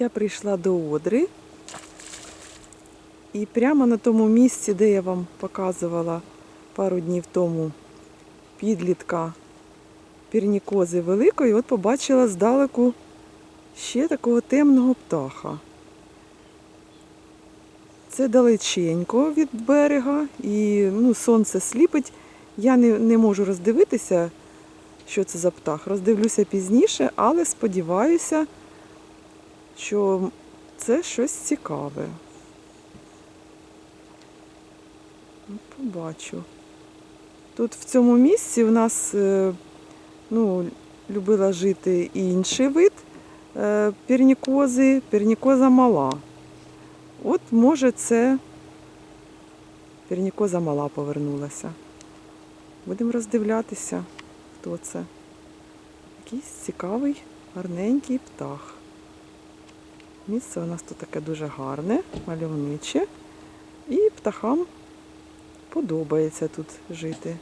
Я прийшла до Одри. І прямо на тому місці, де я вам показувала пару днів тому підлітка пірнікози великої, от побачила здалеку ще такого темного птаха. Це далеченько від берега, і ну, сонце сліпить. Я не, не можу роздивитися, що це за птах. Роздивлюся пізніше, але сподіваюся, що це щось цікаве. Ну, Побачу. Тут в цьому місці у нас е, ну, любила жити і інший вид е, пірнікози, пірнікоза мала. От може це пірнікоза мала повернулася. Будемо роздивлятися, хто це. Якийсь цікавий, гарненький птах. Місце у нас тут таке дуже гарне, мальовниче. І птахам подобається тут жити.